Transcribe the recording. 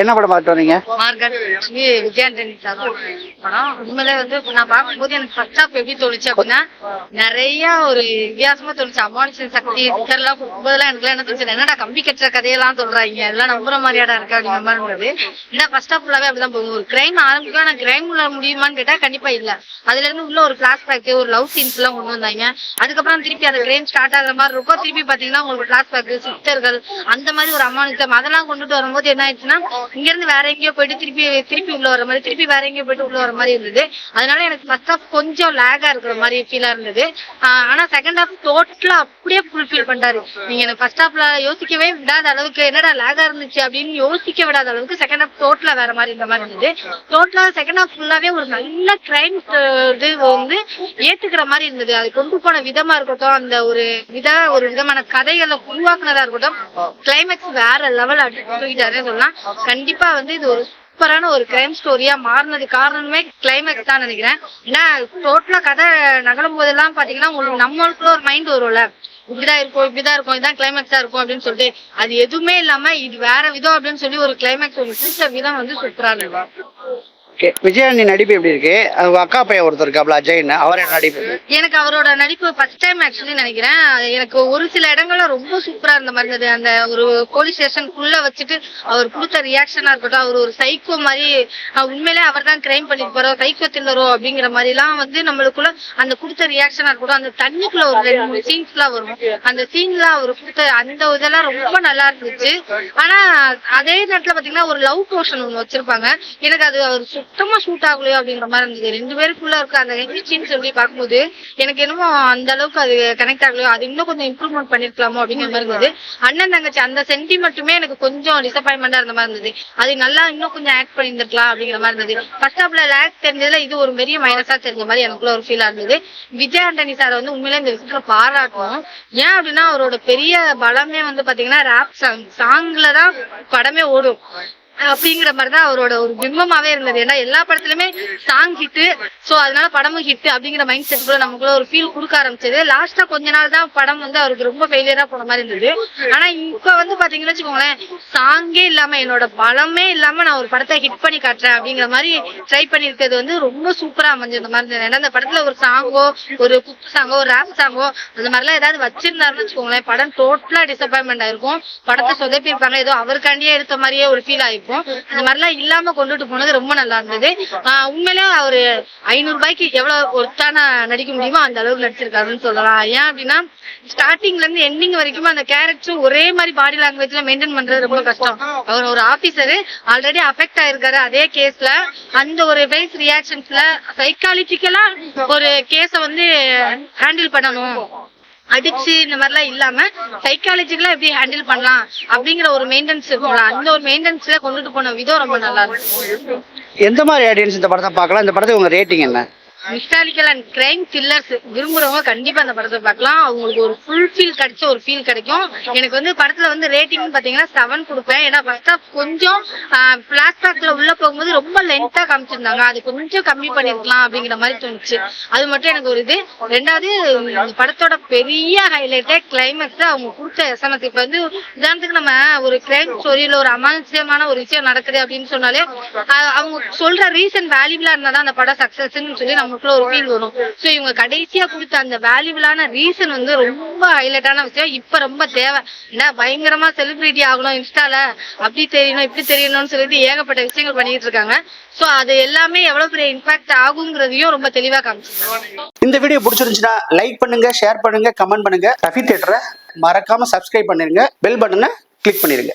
என்ன படம் பார்த்து வந்தீங்க? விஜயாண்டனி படம். உண்மையிலே வந்து நான் பார்க்கும்போது எனக்கு ஃபர்ஸ்ட் ஹாஃப் எப்படி தோணுச்சு அப்படின்னா நிறைய ஒரு வித்தியாசமா தோணுச்சு. அமானுஷன் சக்தி எல்லாம் போகும்போதெல்லாம் எனக்கு என்ன தோணுச்சு? என்னடா கம்பி கட்டுற கதையெல்லாம் சொல்றாங்க. எல்லாம் நம்புற மாதிரியாடா இருக்கா அப்படிங்கிற மாதிரி இருந்தது. ஏன்னா ஃபர்ஸ்ட் ஹாஃப் ஃபுல்லாவே அப்படிதான் போகும் ஒரு கிரைம் ஆரம்பிக்கும் ஆனா கிரைம் உள்ள முடியுமான்னு கேட்டா கண்டிப்பா இல்ல. அதுல இருந்து உள்ள ஒரு பிளாஷ்பேக் ஒரு லவ் சீன்ஸ் எல்லாம் கொண்டு வந்தாங்க. அதுக்கப்புறம் திருப்பி அந்த கிரைம் ஸ்டார்ட் ஆகுற மாதிரி இருக்கும். திருப்பி பாத்தீங்கன்னா உங்களுக்கு பிளாஷ்பேக் சிஸ்டர்கள் அந்த மாதிரி ஒரு அமானுஷம் அதெல்லாம் கொண்டுட்டு வரும்போது என்ன ஆயிடுச்சுன்னா இங்க இருந்து வேற எங்கேயோ போயிட்டு திருப்பி திருப்பி உள்ள வர மாதிரி திருப்பி வேற எங்கேயோ போயிட்டு உள்ள வர மாதிரி இருந்தது. அதனால எனக்கு ஃபர்ஸ்ட் ஹாஃப் கொஞ்சம் லேகா இருக்கிற மாதிரி ஃபீலா இருந்தது. ஆஹ் ஆனா செகண்ட் ஹாஃப் டோட்டலா அப்படியே ஃபுல்ஃபில் பண்றாரு நீங்க எனக்கு ஃபர்ஸ்ட் ஹாஃப்ல யோசிக்கவே விடாத அளவுக்கு என்னடா லேகா இருந்துச்சு அப்படின்னு யோசிக்க விடாத அளவுக்கு செகண்ட் ஹாஃப் டோட்டலா வேற மாதிரி இந்த மாதிரி இருந்தது. டோட்டலா செகண்ட் ஹாஃப் ஃபுல்லாவே ஒரு நல்ல கிரைம் இது வந்து ஏத்துக்கிற மாதிரி இருந்தது. அது கொண்டு போன விதமா இருக்கட்டும் அந்த ஒரு வித ஒரு விதமான கதைகளை உருவாக்குனதா இருக்கட்டும் கிளைமேக்ஸ் வேற லெவல் தூக்கிட்டாரே சொல்லலாம். கண்டிப்பா வந்து இது ஒரு சூப்பரான ஒரு கிரைம் ஸ்டோரியா மாறினது காரணமே கிளைமேக்ஸ் தான் நினைக்கிறேன். ஏன்னா டோட்டலா கதை நகரும் போதெல்லாம் பாத்தீங்கன்னா உங்களுக்கு நம்மளுக்குள்ள ஒரு மைண்ட் வரும்ல. இப்படிதான் இருக்கும் இப்படிதான் இருக்கும் இதான் கிளைமேக்ஸா இருக்கும் அப்படின்னு சொல்லிட்டு அது எதுவுமே இல்லாம இது வேற விதம் அப்படின்னு சொல்லி ஒரு கிளைமேக்ஸ் ஒரு பிடிச்ச விதம் வந்து சூப்பரா இருக்கும். விஜயாண்டி நடிப்பு எப்படி இருக்கு? அவங்க அக்கா பையன் ஒருத்தர் இருக்காப்ல அஜய்னு. அவர் நடிப்பு எனக்கு அவரோட நடிப்பு ஃபர்ஸ்ட் டைம் ஆக்சுவலி நினைக்கிறேன். எனக்கு ஒரு சில இடங்கள்ல ரொம்ப சூப்பரா இருந்த மாதிரி இருந்தது. அந்த ஒரு போலீஸ் ஸ்டேஷனுக்குள்ள வச்சுட்டு அவர் கொடுத்த ரியாக்ஷனா இருக்கட்டும் அவர் ஒரு சைக்கோ மாதிரி உண்மையிலே அவர் தான் கிரைம் பண்ணிட்டு போறோம் சைக்கோ தில்லரோ அப்படிங்கிற மாதிரி எல்லாம் வந்து நம்மளுக்குள்ள அந்த கொடுத்த ரியாக்ஷனா இருக்கட்டும் அந்த தண்ணிக்குள்ள ஒரு ரெண்டு மூணு சீன்ஸ் எல்லாம் வரும். அந்த சீன்ல அவர் கொடுத்த அந்த இதெல்லாம் ரொம்ப நல்லா இருந்துச்சு. ஆனா அதே நேரத்துல பாத்தீங்கன்னா ஒரு லவ் போர்ஷன் ஒண்ணு வச்சிருப்பாங்க. எனக்கு அது அவர் சுத்தமா ஷூட் ஆகலையோ அப்படிங்கிற மாதிரி இருந்தது. ரெண்டு பேருக்குள்ள இருக்க அந்த சீன்ஸ் சொல்லி பார்க்கும்போது எனக்கு என்னமோ அந்த அளவுக்கு அது கனெக்ட் ஆகலையோ அது இன்னும் கொஞ்சம் இம்ப்ரூவ்மெண்ட் பண்ணிருக்கலாமோ அப்படிங்கிற மாதிரி இருந்தது. அண்ணன் தங்கச்சி அந்த சென்டிமெண்ட்டுமே எனக்கு கொஞ்சம் டிசப்பாயின்மெண்டா இருந்த மாதிரி இருந்தது. அது நல்லா இன்னும் கொஞ்சம் ஆக்ட் பண்ணியிருந்திருக்கலாம் அப்படிங்கிற மாதிரி இருந்தது. ஃபர்ஸ்ட் ஹாப்ல லேக் தெரிஞ்சதுல இது ஒரு பெரிய மைனஸா தெரிஞ்ச மாதிரி எனக்குள்ள ஒரு ஃபீலா இருந்தது. விஜய் ஆண்டனி சார் வந்து உண்மையிலே இந்த விஷயத்துல பாராட்டும் ஏன் அப்படின்னா அவரோட பெரிய பலமே வந்து பாத்தீங்கன்னா ரேப் சாங் சாங்ல தான் படமே ஓடும். அப்படிங்கிற மாதிரிதான் அவரோட ஒரு பிம்பமாவே இருந்தது. ஏன்னா எல்லா படத்துலயுமே சாங் ஹிட்டு சோ அதனால படமும் ஹிட் அப்படிங்கிற மைண்ட் செட் கூட நமக்குள்ள ஒரு ஃபீல் கொடுக்க ஆரம்பிச்சது. லாஸ்டா கொஞ்ச நாள் தான் படம் வந்து அவருக்கு ரொம்ப ஃபெயிலியரா போன மாதிரி இருந்தது. ஆனா இப்ப வந்து பாத்தீங்கன்னா வச்சுக்கோங்களேன் சாங்கே இல்லாம என்னோட பலமே இல்லாம நான் ஒரு படத்தை ஹிட் பண்ணி காட்டுறேன் அப்படிங்கிற மாதிரி ட்ரை பண்ணிருக்கிறது வந்து ரொம்ப சூப்பரா அமைஞ்சிருந்த மாதிரி இருந்தது. ஏன்னா அந்த படத்துல ஒரு சாங்கோ ஒரு குக் சாங்கோ ஒரு ரேப் சாங்கோ அந்த மாதிரிலாம் ஏதாவது வச்சிருந்தாருன்னு வச்சுக்கோங்களேன் படம் டோட்டலா டிசப்பாயின்மெண்ட் ஆயிருக்கும் படத்தை சொதப்பிருப்பாங்க ஏதோ அவருக்காண்டியே எடுத்த மாதிரியே ஒரு ஃபீல் ஆயிருக்கும் இந்த மாதிரிலாம் இல்லாம கொண்டுட்டு போனது ரொம்ப நல்லா இருந்தது. ஆஹ் உண்மையிலே அவரு ஐநூறு ரூபாய்க்கு எவ்வளவு ஒருத்தான நடிக்க முடியுமோ அந்த அளவுக்கு நடிச்சிருக்காருன்னு சொல்லலாம். ஏன் அப்படின்னா ஸ்டார்டிங்ல இருந்து எண்டிங் வரைக்கும் அந்த கேரக்டர் ஒரே மாதிரி பாடி லாங்குவேஜ்ல மெயின்டைன் பண்றது ரொம்ப கஷ்டம். அவர் ஒரு ஆபீசர் ஆல்ரெடி அஃபெக்ட் ஆயிருக்காரு அதே கேஸ்ல அந்த ஒரு ஃபேஸ் ரியாக்ஷன்ஸ்ல சைக்காலஜிக்கலா ஒரு கேஸ வந்து ஹேண்டில் பண்ணணும். அடிச்சு இந்த மாதிரிலாம் இல்லாம சைக்காலஜிக்கலா எப்படி ஹேண்டில் பண்ணலாம் அப்படிங்கிற ஒரு மெயின்டெனன்ஸ் இருக்கும்ல அந்த ஒரு மெயின்டெனன்ஸ்ல கொண்டுட்டு போன விதம் ரொம்ப நல்லா இருக்கு. எந்த மாதிரி ஆடியன்ஸ் இந்த படத்தை பார்க்கலாம்? இந்த படத்துக்கு உங்க ரேட்டிங் என்ன? ஹிஸ்டாரிக்கல் அண்ட் கிரைம் த்ரில்லர்ஸ் விரும்புறவங்க கண்டிப்பா அந்த படத்தை பார்க்கலாம். அவங்களுக்கு ஒரு ஃபுல் ஃபீல் கிடைச்ச ஒரு ஃபீல் கிடைக்கும். எனக்கு வந்து படத்துல வந்து ரேட்டிங் பாத்தீங்கன்னா செவன் கொடுப்பேன். ஏன்னா ஃபர்ஸ்ட் ஆஃப் கொஞ்சம் பிளாஸ்டாக்ல உள்ள போகும்போது ரொம்ப லென்த்தா காமிச்சிருந்தாங்க. அது கொஞ்சம் கம்மி பண்ணிருக்கலாம் அப்படிங்கிற மாதிரி தோணுச்சு. அது மட்டும் எனக்கு ஒரு இது. ரெண்டாவது படத்தோட பெரிய ஹைலைட்டே கிளைமேக்ஸ் அவங்க கொடுத்த எஸ்எம்எஸ் இப்ப வந்து உதாரணத்துக்கு நம்ம ஒரு கிரைம் ஸ்டோரியில ஒரு அமானுஷ்யமான ஒரு விஷயம் நடக்குது அப்படின்னு சொன்னாலே அவங்க சொல்ற ரீசன் வேல்யூபிளா இருந்தாதான் அந்த படம் சக்சஸ்ன்னு சொல்லி அவங்களுக்குள்ள ஒரு ஃபீல் வரும். சோ இவங்க கடைசியா கொடுத்த அந்த வேல்யூபிளான ரீசன் வந்து ரொம்ப ஹைலைட்டான விஷயம். இப்ப ரொம்ப தேவை. என்ன பயங்கரமா செலிபிரிட்டி ஆகணும் இன்ஸ்டால. அப்படி தெரியணும் இப்படி தெரியணும்னு சொல்லிட்டு ஏகப்பட்ட விஷயங்கள் பண்ணிட்டு இருக்காங்க. சோ அது எல்லாமே எவ்வளவு பெரிய இம்பாக்ட் ஆகுங்கிறதையும் ரொம்ப தெளிவா காமிச்சிருக்காங்க. இந்த வீடியோ பிடிச்சிருந்துச்சுன்னா லைக் பண்ணுங்க ஷேர் பண்ணுங்க கமெண்ட் பண்ணுங்க. ரஃபி தேட்டரை மறக்காம சப்ஸ்கிரைப் பண்ணிருங்க. பெல் பட்டனை கிளிக் பண்ணிருங்க.